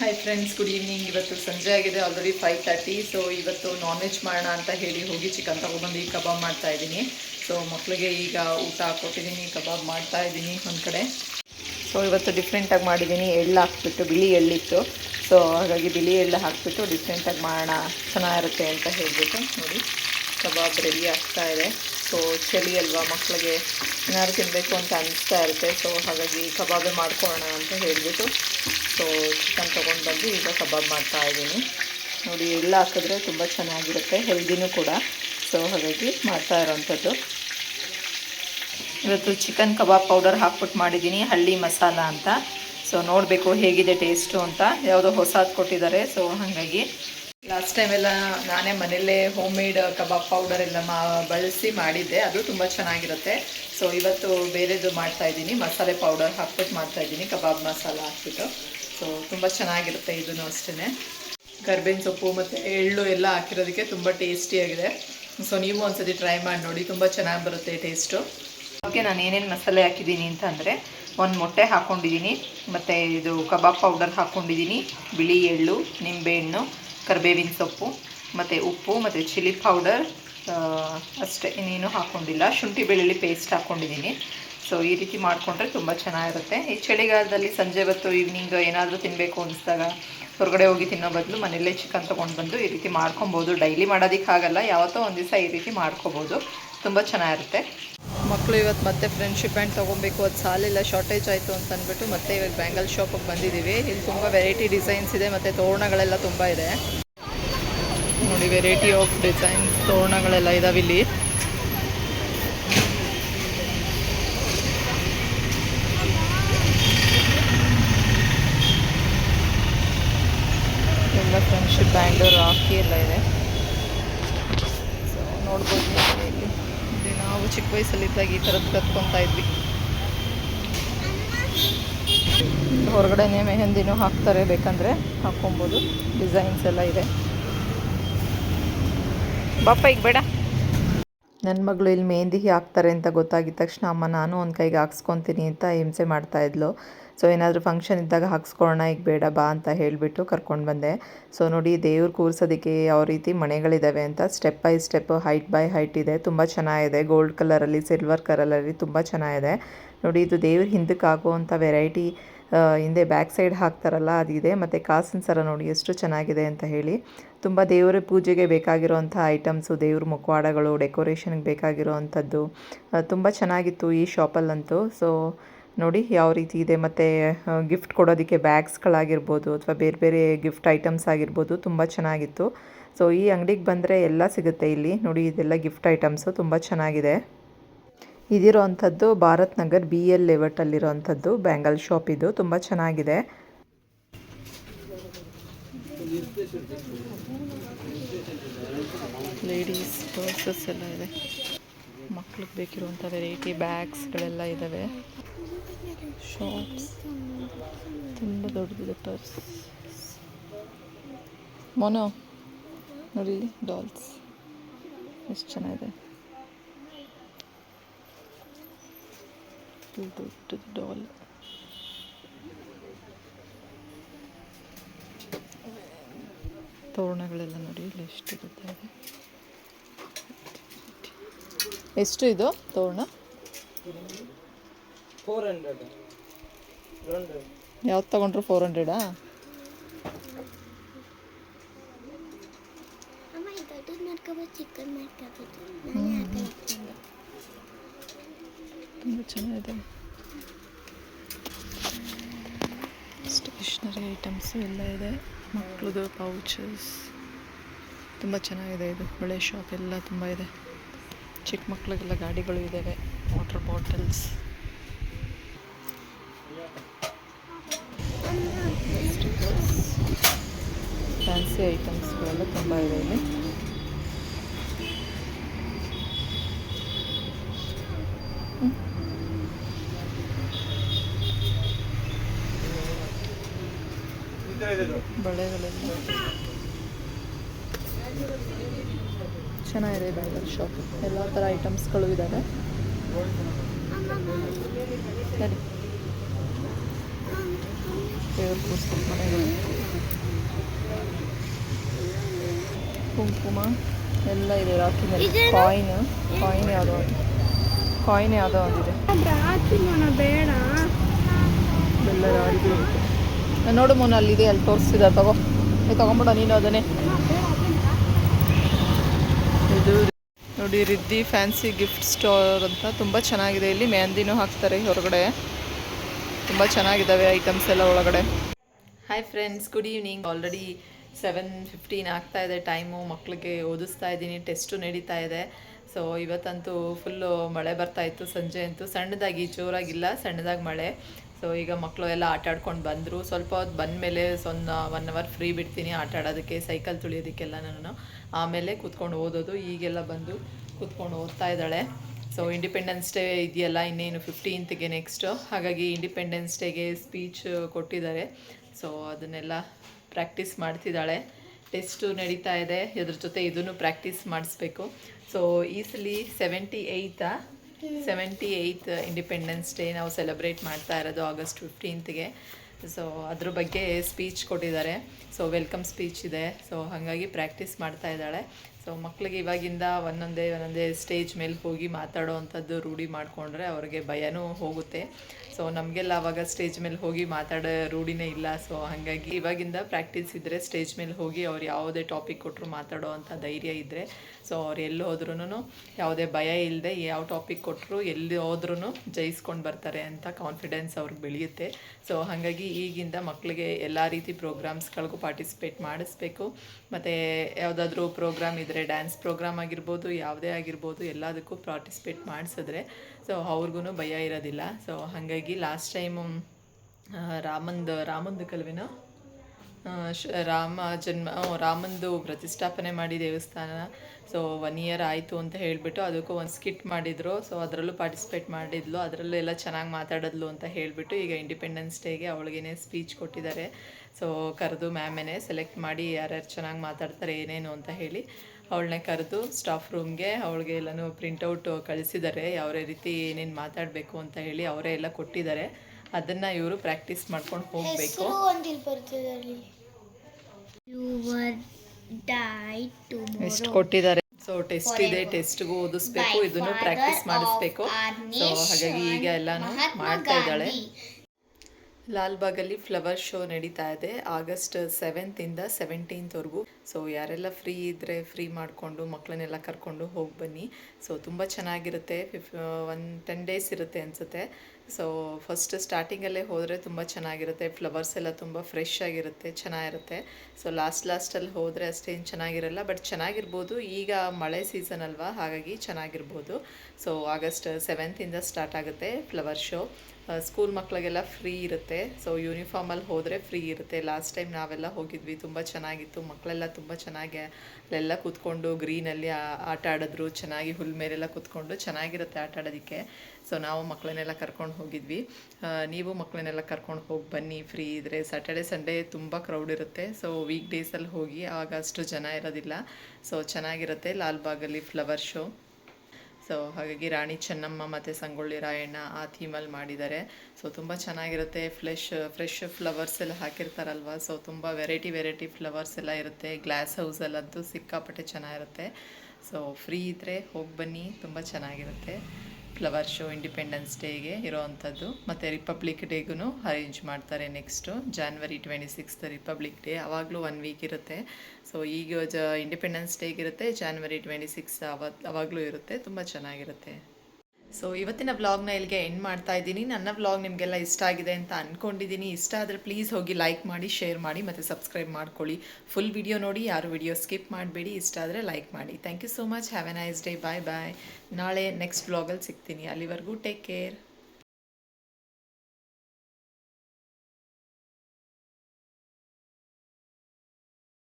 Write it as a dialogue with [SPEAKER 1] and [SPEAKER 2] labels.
[SPEAKER 1] Hi friends good evening ಇವತ್ತು ಸಂಜೆ ಆಗಿದೆ ಆಲ್ರೆಡಿ ಫೈವ್ ತರ್ಟಿ ಸೊ ಇವತ್ತು ನಾನ್ ವೆಜ್ ಮಾಡೋಣ ಅಂತ ಹೇಳಿ ಹೋಗಿ ಚಿಕನ್ ತೊಗೊಬಂದು ಈಗ ಕಬಾಬ್ ಮಾಡ್ತಾ ಇದ್ದೀನಿ. ಸೊ ಮಕ್ಕಳಿಗೆ ಈಗ ಊಟ ಹಾಕ್ಕೊಟ್ಟಿದ್ದೀನಿ ಕಬಾಬ್ ಮಾಡ್ತಾ ಇದ್ದೀನಿ ಒಂದು ಕಡೆ. ಸೊ ಇವತ್ತು ಡಿಫ್ರೆಂಟಾಗಿ ಮಾಡಿದ್ದೀನಿ, ಎಳ್ಳು ಹಾಕ್ಬಿಟ್ಟು, ಬಿಳಿ ಎಳ್ಳಿತ್ತು. ಸೊ ಹಾಗಾಗಿ ಬಿಳಿ ಎಳ್ಳು ಹಾಕ್ಬಿಟ್ಟು ಡಿಫ್ರೆಂಟಾಗಿ ಮಾಡೋಣ, ಚೆನ್ನಾಗಿರುತ್ತೆ ಅಂತ ಹೇಳಿಬಿಟ್ಟು ನೋಡಿ ಕಬಾಬ್ ರೆಡಿ ಆಗ್ತಾ ಇದೆ. ಸೊ ಚಳಿ ಅಲ್ವಾ ಮಕ್ಕಳಿಗೆ ಏನಾದ್ರು ತಿನ್ನಬೇಕು ಅಂತ ಅನಿಸ್ತಾ ಇರುತ್ತೆ. ಸೊ ಹಾಗಾಗಿ ಕಬಾಬೇ ಮಾಡ್ಕೊಳ್ಳೋಣ ಅಂತ ಹೇಳಿಬಿಟ್ಟು ಸೊ ಚಿಕನ್ ತೊಗೊಂಡು ಬಂದು ಈಗ ಕಬಾಬ್ ಮಾಡ್ತಾ ಇದ್ದೀನಿ. ನೋಡಿ ಎಲ್ಲ ಹಾಕಿದ್ರೆ ತುಂಬ ಚೆನ್ನಾಗಿರುತ್ತೆ ಹೆಲ್ದಿನೂ ಕೂಡ. ಸೊ ಹಾಗಾಗಿ ಮಾಡ್ತಾ ಇರೋವಂಥದ್ದು ಇವತ್ತು ಚಿಕನ್ ಕಬಾಬ್ ಪೌಡರ್ ಹಾಕ್ಬಿಟ್ಟು ಮಾಡಿದ್ದೀನಿ, ಹಳ್ಳಿ ಮಸಾಲ ಅಂತ. ಸೊ ನೋಡಬೇಕು ಹೇಗಿದೆ ಟೇಸ್ಟು ಅಂತ. ಯಾವುದೋ ಹೊಸದು ಕೊಟ್ಟಿದ್ದಾರೆ. ಸೊ ಹಾಗಾಗಿ ಲಾಸ್ಟ್ ಟೈಮ್ ಎಲ್ಲ ನಾನೇ ಮನೆಯಲ್ಲೇ ಹೋಮ್ ಮೇಡ್ ಕಬಾಬ್ ಪೌಡರ್ ಎಲ್ಲ ಮಾ, ಬಳಸಿ ಮಾಡಿದ್ದೆ. ಅದು ತುಂಬ ಚೆನ್ನಾಗಿರುತ್ತೆ. ಸೊ ಇವತ್ತು ಬೇರೆದು ಮಾಡ್ತಾ ಇದ್ದೀನಿ. ಮಸಾಲೆ ಪೌಡರ್ ಹಾಕ್ಬಿಟ್ಟು ಮಾಡ್ತಾ ಇದ್ದೀನಿ. ಕಬಾಬ್ ಮಸಾಲ ಹಾಕ್ಬಿಟ್ಟು. ಸೊ ತುಂಬ ಚೆನ್ನಾಗಿರುತ್ತೆ ಇದೂ ಅಷ್ಟೇ ಕರ್ಬೇವಿನ ಸೊಪ್ಪು ಮತ್ತು ಎಳ್ಳು ಎಲ್ಲ ಹಾಕಿರೋದಕ್ಕೆ ತುಂಬ ಟೇಸ್ಟಿಯಾಗಿದೆ ಸೊ ನೀವು ಒಂದ್ಸತಿ ಟ್ರೈ ಮಾಡಿ ನೋಡಿ. ತುಂಬ ಚೆನ್ನಾಗಿ ಬರುತ್ತೆ ಟೇಸ್ಟು ಓಕೆ ನಾನು ಏನೇನು ಮಸಾಲೆ ಹಾಕಿದ್ದೀನಿ ಅಂತ ಅಂದರೆ, ಒಂದು ಮೊಟ್ಟೆ ಹಾಕ್ಕೊಂಡಿದ್ದೀನಿ ಮತ್ತು ಇದು ಕಬಾಬ್ ಪೌಡರ್ ಹಾಕ್ಕೊಂಡಿದ್ದೀನಿ ಬಿಳಿ ಎಳ್ಳು, ನಿಂಬೆಹಣ್ಣು ಕರಿಬೇವಿನ ಸೊಪ್ಪು, ಮತ್ತು ಉಪ್ಪು, ಮತ್ತು ಚಿಲ್ಲಿ ಪೌಡರ್ ಅಷ್ಟೇ. ಇನ್ನೇನು ಹಾಕ್ಕೊಂಡಿಲ್ಲ ಶುಂಠಿ ಬೆಳ್ಳುಳ್ಳಿ ಪೇಸ್ಟ್ ಹಾಕ್ಕೊಂಡಿದ್ದೀನಿ ಸೊ ಈ ರೀತಿ ಮಾಡಿಕೊಂಡ್ರೆ ತುಂಬ ಚೆನ್ನಾಗಿರುತ್ತೆ. ಈ ಚಳಿಗಾಲದಲ್ಲಿ ಸಂಜೆ ಹೊತ್ತು ಈವ್ನಿಂಗ್ ಏನಾದರೂ ತಿನ್ನಬೇಕು ಅನಿಸಿದಾಗ, ಹೊರಗಡೆ ಹೋಗಿ ತಿನ್ನೋ ಬದಲು ಮನೆಯಲ್ಲೇ ಚಿಕನ್ ತೊಗೊಂಡು ಬಂದು ಈ ರೀತಿ ಮಾಡ್ಕೊಬೋದು. ಡೈಲಿ ಮಾಡೋದಕ್ಕಾಗಲ್ಲ. ಯಾವತ್ತೋ ಒಂದು ದಿವಸ ಈ ರೀತಿ ಮಾಡ್ಕೊಬೋದು. ತುಂಬ ಚೆನ್ನಾಗಿರುತ್ತೆ. ಮಕ್ಕಳು ಇವತ್ತು ಮತ್ತೆ ಫ್ರೆಂಡ್ಶಿಪ್ ಬ್ಯಾಂಡ್ ತೊಗೊಬೇಕು, ಅದು ಸಾಲಿಲ್ಲ ಶಾರ್ಟೇಜ್ ಆಯಿತು ಅಂತ ಅಂದ್ಬಿಟ್ಟು ಮತ್ತೆ ಇವಾಗ ಬ್ಯಾಂಗಲ್ ಶಾಪಿಗೆ ಬಂದಿದ್ದೀವಿ ಇಲ್ಲಿ ತುಂಬ ವೆರೈಟಿ ಡಿಸೈನ್ಸ್ ಇದೆ, ಮತ್ತು ತೋರಣಗಳೆಲ್ಲ ತುಂಬ ಇದೆ. ನೋಡಿ ವೆರೈಟಿ ಆಫ್ ಡಿಸೈನ್ಸ್ ತೋರಣಗಳೆಲ್ಲ ಇದಾವೆ ಇಲ್ಲಿ. ಎಲ್ಲ ಫ್ರೆಂಡ್ಶಿಪ್ ಬ್ಯಾಂಡು ರಾಕಿ ಎಲ್ಲ ಇದೆ. ಸೊ ನೋಡ್ಬೋದು ಇಲ್ಲಿ. ನಾವು ಚಿಕ್ಕ ವಯಸ್ಸಲ್ಲಿದ್ದಾಗ ಈ ಥರದ್ದು ಕತ್ಕೊತಾ ಇದ್ವಿ. ಹೊರಗಡೆನೇ ಮೆಹಂದಿನೂ ಹಾಕ್ತಾರೆ ಬೇಕಂದರೆ ಹಾಕ್ಕೊಬೋದು. ಡಿಸೈನ್ಸ್ ಎಲ್ಲ ಇದೆ. ಬಾಪ ಈಗ ಬೇಡ. ನನ್ನ ಮಗಳು ಇಲ್ಲಿ ಮೆಹಂದಿ ಹಾಕ್ತಾರೆ ಅಂತ ಗೊತ್ತಾಗಿದ ತಕ್ಷಣ, ಅಮ್ಮ, ನಾನು ಒಂದು ಕೈಗೆ ಹಾಕ್ಸ್ಕೊತೀನಿ ಅಂತ ಹಿಂಸೆ ಮಾಡ್ತಾಯಿದ್ಲು ಸೊ ಏನಾದರೂ ಫಂಕ್ಷನ್ ಇದ್ದಾಗ ಹಾಕ್ಸ್ಕೊಳ್ಳೋಣ ಈಗ ಬೇಡ ಬಾ ಅಂತ ಹೇಳಿಬಿಟ್ಟು ಕರ್ಕೊಂಡು ಬಂದೆ. ಸೊ ನೋಡಿ ದೇವ್ರು ಕೂರ್ಸೋದಕ್ಕೆ ಯಾವ ರೀತಿ ಮನೆಗಳಿದ್ದಾವೆ ಅಂತ step by step height by height ಇದೆ. ತುಂಬ ಚೆನ್ನಾಗಿದೆ. ಗೋಲ್ಡ್ ಕಲರಲ್ಲಿ ಸಿಲ್ವರ್ ಕಲರಲ್ಲಿ ತುಂಬ ಚೆನ್ನಾಗಿದೆ. ನೋಡಿ ಇದು ದೇವ್ರ ಹಿಂದಕ್ಕೆ ಆಗುವಂಥ ವೆರೈಟಿ ಹಿಂದೆ ಬ್ಯಾಕ್ ಸೈಡ್ ಹಾಕ್ತಾರಲ್ಲ ಅದಿದೆ ಮತ್ತು ಕಾಸಿನ ಸರ ನೋಡಿ ಎಷ್ಟು ಚೆನ್ನಾಗಿದೆ ಅಂತ ಹೇಳಿ. ತುಂಬ ದೇವರ ಪೂಜೆಗೆ ಬೇಕಾಗಿರುವಂಥ ಐಟಮ್ಸು ದೇವ್ರ ಮುಖವಾಡಗಳು ಡೆಕೋರೇಷನ್ಗೆ ಬೇಕಾಗಿರೋವಂಥದ್ದು ತುಂಬ ಚೆನ್ನಾಗಿತ್ತು ಈ ಶಾಪಲ್ಲಂತೂ ಸೊ ನೋಡಿ ಯಾವ ರೀತಿ ಇದೆ. ಮತ್ತು ಗಿಫ್ಟ್ ಕೊಡೋದಕ್ಕೆ ಬ್ಯಾಗ್ಸ್ಗಳಾಗಿರ್ಬೋದು ಅಥವಾ ಬೇರೆ ಬೇರೆ ಗಿಫ್ಟ್ ಐಟಮ್ಸ್ ಆಗಿರ್ಬೋದು ತುಂಬ ಚೆನ್ನಾಗಿತ್ತು. ಸೊ ಈ ಅಂಗಡಿಗೆ ಬಂದರೆ ಎಲ್ಲ ಸಿಗುತ್ತೆ ಇಲ್ಲಿ. ನೋಡಿ, ಇದೆಲ್ಲ ಗಿಫ್ಟ್ ಐಟಮ್ಸು ತುಂಬ ಚೆನ್ನಾಗಿದೆ. ಇದಿರೋ ಅಂಥದ್ದು ಭಾರತ್ ನಗರ್ ಬಿ ಎಲ್ ಲೆವಟಲ್ಲಿರೋ ಅಂಥದ್ದು ಬ್ಯಾಂಗಲ್ ಶಾಪ್ ಇದು. ತುಂಬ ಚೆನ್ನಾಗಿದೆ. ಲೇಡೀಸ್ ಪರ್ಸಸ್ ಎಲ್ಲ ಇದೆ. ಮಕ್ಳಿಗೆ ಬೇಕಿರುವಂಥ ವೆರೈಟಿ ಬ್ಯಾಗ್ಸ್ಗಳೆಲ್ಲ ಇದ್ದಾವೆ. ಶಾಪ್ಸ್ ತುಂಬ ದೊಡ್ಡದಿದೆ ಪರ್ಸ್. ಮೊನೋ, ನೋಡಿ, ಡಾಲ್ಸ್. ಎಷ್ಟು ಚೆನ್ನಾಗಿದೆ. ದೊಡ್ಡದು ಡಾಲ್. ತೋರಣಗಳೆಲ್ಲ ನೋಡಿ, ಇಲ್ಲಿ ಎಷ್ಟು ಇರುತ್ತೆ ಎಷ್ಟು ಇದು? ತೋರಣ.
[SPEAKER 2] ಫೋರ್ ಹಂಡ್ರೆಡ್
[SPEAKER 1] ಯಾವ್ದು ತಗೊಂಡ್ರು ಫೋರ್ ಹಂಡ್ರೆಡಾ ತುಂಬ ಚೆನ್ನಾಗಿದೆ. ಸ್ಟೇಷ್ನರಿ ಐಟಮ್ಸು ಎಲ್ಲ ಇದೆ. ಮಕ್ಕಳದು ಪೌಚಸ್ ತುಂಬ ಚೆನ್ನಾಗಿದೆ ಇದು. ಒಳ್ಳೆ ಶಾಪ್ ಎಲ್ಲ ತುಂಬ ಇದೆ. ಚಿಕ್ಕ ಮಕ್ಕಳಿಗೆಲ್ಲ ಗಾಡಿಗಳು ಇದ್ದಾವೆ ವಾಟರ್ ಬಾಟಲ್ಸ್ ಫ್ಯಾನ್ಸಿ ಐಟಮ್ಸ್ಗಳೆಲ್ಲ ತುಂಬ ಇದೆ ಇಲ್ಲಿ. ಬಳೆಗಳೆಲ್ಲ. ಚೆನ್ನಾಗಿದೆ ಬ್ರೈಡಲ್ ಶಾಪ್ ಎಲ್ಲ ಥರ ಐಟಮ್ಸ್ಗಳು ಇದ್ದಾವೆ ಸರಿ. ಕುಂಕುಮ ಎಲ್ಲ ಇದೆ ರಾಖಿ ಮೇಲೆ. ಕಾಯಿನ್ ಕಾಯಿನ್ ಯಾವುದೋ ಕಾಯಿನ್ ಯಾವುದೋ ಒಂದಿದೆ ನೋಡು ಮೋನ ಅಲ್ಲಿದೆ ಅಲ್ಲಿ ತೋರಿಸಿದ ತಗೋ. ತಗೊಂಬಿಡ ನೀನು ಅದನ್ನೇ. ಇದು ನೋಡಿ ರಿದ್ದಿ ಫ್ಯಾನ್ಸಿ ಗಿಫ್ಟ್ ಸ್ಟೋರ್ ಅಂತ ತುಂಬ ಚೆನ್ನಾಗಿದೆ. ಇಲ್ಲಿ ಮೆಹಂದಿನೂ ಹಾಕ್ತಾರೆ ಹೊರಗಡೆ. ತುಂಬ ಚೆನ್ನಾಗಿದ್ದಾವೆ ಐಟಮ್ಸ್ ಎಲ್ಲ ಒಳಗಡೆ. Hi friends good evening already seven fifteen ಆಗ್ತಾ ಇದೆ. ಟೈಮು ಮಕ್ಕಳಿಗೆ ಓದಿಸ್ತಾ ಇದ್ದೀನಿ ಟೆಸ್ಟು ನಡೀತಾ ಇದೆ. ಸೊ ಇವತ್ತಂತೂ ಫುಲ್ಲು ಮಳೆ ಬರ್ತಾ ಇತ್ತು ಸಂಜೆ ಅಂತೂ. ಸಣ್ಣದಾಗಿ ಜೋರಾಗಿಲ್ಲ, ಸಣ್ಣದಾಗಿ ಮಳೆ. ಸೊ ಈಗ ಮಕ್ಕಳು ಎಲ್ಲ ಆಟ ಆಡ್ಕೊಂಡು ಬಂದರು. ಸ್ವಲ್ಪ ಹೊತ್ತು ಬಂದಮೇಲೆ ಸೊನ್ನ ಒನ್ ಅವರ್ ಫ್ರೀ ಬಿಡ್ತೀನಿ ಆಟ ಆಡೋದಕ್ಕೆ ಸೈಕಲ್ ತುಳಿಯೋದಕ್ಕೆಲ್ಲ ನಾನು. ಆಮೇಲೆ ಕೂತ್ಕೊಂಡು ಓದೋದು. ಈಗೆಲ್ಲ ಬಂದು ಕೂತ್ಕೊಂಡು ಓದ್ತಾ ಇದ್ದಾಳೆ. ಸೊ ಇಂಡಿಪೆಂಡೆನ್ಸ್ ಡೇ ಇದೆಯಲ್ಲ, ಇನ್ನೇನು ಫಿಫ್ಟೀನ್ತ್ಗೆ ನೆಕ್ಸ್ಟು ಹಾಗಾಗಿ ಇಂಡಿಪೆಂಡೆನ್ಸ್ ಡೇಗೆ ಸ್ಪೀಚ್ ಕೊಟ್ಟಿದ್ದಾರೆ. ಸೊ ಅದನ್ನೆಲ್ಲ ಪ್ರಾಕ್ಟೀಸ್ ಮಾಡ್ತಿದ್ದಾಳೆ. ಟೆಸ್ಟು ನಡೀತಾ ಇದೆ. ಇದ್ರ ಜೊತೆ ಇದನ್ನು ಪ್ರಾಕ್ಟೀಸ್ ಮಾಡಿಸ್ಬೇಕು. ಸೊ ಈ ಸಲ seventy eighth seventy eighth independence day ನಾವು ಸೆಲೆಬ್ರೇಟ್ ಮಾಡ್ತಾ ಇರೋದು ಆಗಸ್ಟ್ ಫಿಫ್ಟೀನ್ತ್ಗೆ ಸೊ ಅದ್ರ ಬಗ್ಗೆ ಸ್ಪೀಚ್ ಕೊಟ್ಟಿದ್ದಾರೆ. ಸೊ ವೆಲ್ಕಮ್ ಸ್ಪೀಚ್ ಇದೆ. ಸೊ ಹಾಗಾಗಿ ಪ್ರಾಕ್ಟೀಸ್ ಮಾಡ್ತಾ ಇದ್ದಾಳೆ. ಸೊ ಮಕ್ಕಳಿಗೆ ಇವಾಗಿಂದ ಒಂದೊಂದೇ ಒಂದೊಂದೇ ಸ್ಟೇಜ್ ಮೇಲೆ ಹೋಗಿ ಮಾತಾಡೋ ಅಂಥದ್ದು ರೂಢಿ ಮಾಡಿಕೊಂಡ್ರೆ ಅವ್ರಿಗೆ ಭಯನೂ ಹೋಗುತ್ತೆ. ಸೊ ನಮಗೆಲ್ಲ ಅವಾಗ ಸ್ಟೇಜ್ ಮೇಲೆ ಹೋಗಿ ಮಾತಾಡೋ ರೂಢಿನೇ ಇಲ್ಲ. ಸೊ ಹಾಗಾಗಿ ಇವಾಗಿಂದ ಪ್ರಾಕ್ಟೀಸ್ ಇದ್ದರೆ ಸ್ಟೇಜ್ ಮೇಲೆ ಹೋಗಿ ಅವ್ರು ಯಾವುದೇ ಟಾಪಿಕ್ ಕೊಟ್ಟರು ಮಾತಾಡೋ ಅಂಥ ಧೈರ್ಯ ಇದ್ದರೆ ಸೊ ಅವ್ರು ಎಲ್ಲಿ ಹೋದ್ರೂ ಯಾವುದೇ ಭಯ ಇಲ್ಲದೆ ಯಾವ ಟಾಪಿಕ್ ಕೊಟ್ಟರು ಎಲ್ಲಿ ಹೋದ್ರೂ ಜಯಿಸ್ಕೊಂಡು ಬರ್ತಾರೆ ಅಂತ ಕಾನ್ಫಿಡೆನ್ಸ್ ಅವ್ರಿಗೆ ಬೆಳೆಯುತ್ತೆ. ಸೊ ಹಾಗಾಗಿ ಈಗಿಂದ ಮಕ್ಕಳಿಗೆ ಎಲ್ಲ ರೀತಿ ಪ್ರೋಗ್ರಾಮ್ಸ್ಗಳಿಗೂ ಪಾರ್ಟಿಸಿಪೇಟ್ ಮಾಡಿಸ್ಬೇಕು. ಮತ್ತು ಯಾವುದಾದ್ರೂ ಪ್ರೋಗ್ರಾಮ್ ಇದ್ದರೆ ಡ್ಯಾನ್ಸ್ ಪ್ರೋಗ್ರಾಮ್ ಆಗಿರ್ಬೋದು, ಯಾವುದೇ ಆಗಿರ್ಬೋದು ಎಲ್ಲದಕ್ಕೂ ಪಾರ್ಟಿಸಿಪೇಟ್ ಮಾಡಿಸಿದ್ರೆ ಸೊ ಅವ್ರಿಗೂ ಭಯ ಇರೋದಿಲ್ಲ. ಸೊ ಹಾಗಾಗಿ ಲಾಸ್ಟ್ ಟೈಮು ರಾಮಂದು ರಾಮಂದು ಕಲ್ವಿನ? ಶ- ರಾಮ ಜನ್ಮ ರಾಮಂದು ಪ್ರತಿಷ್ಠಾಪನೆ ಮಾಡಿ ದೇವಸ್ಥಾನ. ಸೊ ಒನ್ ಇಯರ್ ಆಯಿತು ಅಂತ ಹೇಳಿಬಿಟ್ಟು ಅದಕ್ಕೂ ಒಂದು ಸ್ಕಿಟ್ ಮಾಡಿದರು. ಸೊ ಅದರಲ್ಲೂ ಪಾರ್ಟಿಸಿಪೇಟ್ ಮಾಡಿದ್ಲು. ಅದರಲ್ಲೂ ಎಲ್ಲ ಚೆನ್ನಾಗಿ ಮಾತಾಡಿದ್ಲು ಅಂತ ಹೇಳಿಬಿಟ್ಟು ಈಗ ಇಂಡಿಪೆಂಡೆನ್ಸ್ ಡೇಗೆ ಅವಳಿಗೇನೆ ಸ್ಪೀಚ್ ಕೊಟ್ಟಿದ್ದಾರೆ. ಸೊ ಕರೆದು ಮ್ಯಾಮೇನೆ ಸೆಲೆಕ್ಟ್ ಮಾಡಿ ಯಾರ್ಯಾರು ಚೆನ್ನಾಗಿ ಮಾತಾಡ್ತಾರೆ, ಏನೇನು ಅಂತ ಹೇಳಿ. ಅವಳನ್ನೇ ಕರೆದು ಸ್ಟಾಫ್ ರೂಮ್ಗೆ ಅವಳಿಗೆ ಎಲ್ಲನೂ ಪ್ರಿಂಟೌಟ್ ಕಳಿಸಿದ್ದಾರೆ. ಯಾವ ರೀತಿ ಏನೇನು ಮಾತಾಡಬೇಕು ಅಂತ ಹೇಳಿ ಅವರೇ ಎಲ್ಲ ಕೊಟ್ಟಿದ್ದಾರೆ. ಅದನ್ನು ಇವರು ಪ್ರಾಕ್ಟೀಸ್ ಮಾಡ್ಕೊಂಡು ಹೋಗಬೇಕು. ಎಷ್ಟು ಕೊಟ್ಟಿದ್ದಾರೆ. ಸೊ ಟೆಸ್ಟ್ ಇದೆ ಟೆಸ್ಟ್ಗೂ ಓದಿಸ್ಬೇಕು ಇದನ್ನು ಪ್ರಾಕ್ಟೀಸ್ ಮಾಡಿಸ್ಬೇಕು. ಸೊ ಹಾಗಾಗಿ ಈಗ ಎಲ್ಲಾನು ಮಾಡ್ತಾ ಇದ್ದಾಳೆ. ಲಾಲ್ಬಾಗಲ್ಲಿ ಫ್ಲವರ್ ಶೋ ನಡೀತಾ ಇದೆ ಆಗಸ್ಟ್ ಸೆವೆಂತಿಂದ ಸೆವೆಂಟೀನ್ತ್ವರೆಗೂ ಸೊ ಯಾರೆಲ್ಲ ಫ್ರೀ ಇದ್ದರೆ ಫ್ರೀ ಮಾಡಿಕೊಂಡು ಮಕ್ಕಳನ್ನೆಲ್ಲ ಕರ್ಕೊಂಡು ಹೋಗಿ ಬನ್ನಿ. ಸೊ ತುಂಬ ಚೆನ್ನಾಗಿರುತ್ತೆ. ಫಿಫ್ ಒನ್ ಟೆನ್ ಡೇಸ್ ಇರುತ್ತೆ ಅನಿಸುತ್ತೆ. ಸೊ ಫಸ್ಟ್ ಸ್ಟಾರ್ಟಿಂಗಲ್ಲೇ ಹೋದರೆ ತುಂಬ ಚೆನ್ನಾಗಿರುತ್ತೆ. ಫ್ಲವರ್ಸ್ ಎಲ್ಲ ತುಂಬ ಫ್ರೆಶ್ ಆಗಿರುತ್ತೆ, ಚೆನ್ನಾಗಿರುತ್ತೆ. ಸೊ ಲಾಸ್ಟ್ ಲಾಸ್ಟಲ್ಲಿ ಹೋದರೆ ಅಷ್ಟೇನು ಚೆನ್ನಾಗಿರಲ್ಲ. ಬಟ್ ಚೆನ್ನಾಗಿರ್ಬೋದು. ಈಗ ಮಳೆ ಸೀಸನ್ ಅಲ್ವಾ? ಹಾಗಾಗಿ ಚೆನ್ನಾಗಿರ್ಬೋದು. ಸೊ ಆಗಸ್ಟ್ ಸೆವೆಂತಿಂದ ಸ್ಟಾರ್ಟ್ ಆಗುತ್ತೆ ಫ್ಲವರ್ ಶೋ ಸ್ಕೂಲ್ ಮಕ್ಕಳಿಗೆಲ್ಲ ಫ್ರೀ ಇರುತ್ತೆ. ಸೊ ಯೂನಿಫಾರ್ಮಲ್ಲಿ ಹೋದರೆ ಫ್ರೀ ಇರುತ್ತೆ. ಲಾಸ್ಟ್ ಟೈಮ್ ನಾವೆಲ್ಲ ಹೋಗಿದ್ವಿ. ತುಂಬ ಚೆನ್ನಾಗಿತ್ತು. ಮಕ್ಕಳೆಲ್ಲ ತುಂಬ ಚೆನ್ನಾಗಿ ಅಲ್ಲೆಲ್ಲ ಕೂತ್ಕೊಂಡು ಗ್ರೀನಲ್ಲಿ ಆಟ ಆಡಿದ್ರು. ಚೆನ್ನಾಗಿ ಹುಲ್ ಮೇಲೆಲ್ಲ ಕೂತ್ಕೊಂಡು ಚೆನ್ನಾಗಿರುತ್ತೆ ಆಟ ಆಡೋದಕ್ಕೆ. ಸೊ ನಾವು ಮಕ್ಕಳನ್ನೆಲ್ಲ ಕರ್ಕೊಂಡು ಹೋಗಿದ್ವಿ. ನೀವು ಮಕ್ಕಳನ್ನೆಲ್ಲ ಕರ್ಕೊಂಡು ಹೋಗಿ ಬನ್ನಿ ಫ್ರೀ ಇದ್ದರೆ ಸ್ಯಾಟರ್ಡೆ ಸಂಡೇ ತುಂಬ ಕ್ರೌಡ್ ಇರುತ್ತೆ. ಸೊ ವೀಕ್ ಡೇಸಲ್ಲಿ ಹೋಗಿ ಆಗ ಅಷ್ಟು ಜನ ಇರೋದಿಲ್ಲ. ಸೊ ಚೆನ್ನಾಗಿರುತ್ತೆ ಲಾಲ್ಬಾಗಲ್ಲಿ ಫ್ಲವರ್ ಶೋ ಸೊ ಹಾಗಾಗಿ ರಾಣಿ ಚೆನ್ನಮ್ಮ ಮತ್ತು ಸಂಗೊಳ್ಳಿ ರಾಯಣ್ಣ ಆ ಥೀಮಲ್ಲಿ ಮಾಡಿದ್ದಾರೆ. ಸೊ ತುಂಬ ಚೆನ್ನಾಗಿರುತ್ತೆ. ಫ್ಲೆಶ್ ಫ್ರೆಶ್ ಫ್ಲವರ್ಸ್ ಎಲ್ಲ ಹಾಕಿರ್ತಾರಲ್ವ? ಸೊ ತುಂಬ ವೆರೈಟಿ ವೆರೈಟಿ ಫ್ಲವರ್ಸ್ ಎಲ್ಲ ಇರುತ್ತೆ. ಗ್ಲಾಸ್ ಹೌಸಲ್ಲಂತೂ ಸಿಕ್ಕಾಪಟ್ಟೆ ಚೆನ್ನಾಗಿರುತ್ತೆ. ಸೊ ಫ್ರೀ ಇದ್ದರೆ ಹೋಗಿ ಬನ್ನಿ. ತುಂಬ ಚೆನ್ನಾಗಿರುತ್ತೆ. ಫ್ಲವರ್ ಶೋ ಇಂಡಿಪೆಂಡೆನ್ಸ್ ಡೇಗೆ ಇರೋವಂಥದ್ದು. ಮತ್ತು ರಿಪಬ್ಲಿಕ್ ಡೇಗೂ ಅರೇಂಜ್ ಮಾಡ್ತಾರೆ next January twenty sixth republic day. ಆವಾಗಲೂ ಒನ್ ವೀಕ್ ಇರುತ್ತೆ. ಸೊ, ಈಗ ಜ, ಇಂಡಿಪೆಂಡೆನ್ಸ್ ಡೇಗಿರುತ್ತೆ. ಜಾನ್ವರಿ ಟ್ವೆಂಟಿ ಸಿಕ್ಸ್ ಅವತ್ತು ಆವಾಗಲೂ ಇರುತ್ತೆ. ತುಂಬ ಚೆನ್ನಾಗಿರುತ್ತೆ. ಸೊ ಇವತ್ತಿನ ವ್ಲಾಗ್ನ ಇಲ್ಲಿಗೆ ಎಂಡ್ ಮಾಡ್ತಾ ಇದ್ದೀನಿ. ನನ್ನ ವ್ಲಾಗ್ ನಿಮಗೆಲ್ಲ ಇಷ್ಟ ಆಗಿದೆ ಅಂತ ಅಂದ್ಕೊಂಡಿದ್ದೀನಿ ಇಷ್ಟ ಆದರೆ ಪ್ಲೀಸ್ ಹೋಗಿ ಲೈಕ್ ಮಾಡಿ ಶೇರ್ ಮಾಡಿ ಮತ್ತು ಸಬ್ಸ್ಕ್ರೈಬ್ ಮಾಡ್ಕೊಳ್ಳಿ. ಫುಲ್ ವಿಡಿಯೋ ನೋಡಿ, ಯಾರು ವಿಡಿಯೋ ಸ್ಕಿಪ್ ಮಾಡಬೇಡಿ. ಇಷ್ಟ ಆದರೆ ಲೈಕ್ ಮಾಡಿ. Thank you so much have a nice day bye bye ನಾಳೆ ನೆಕ್ಸ್ಟ್ ವ್ಲಾಗಲ್ಲಿ ಸಿಗ್ತೀನಿ. ಅಲ್ಲಿವರೆಗೂ ಟೇಕ್ ಕೇರ್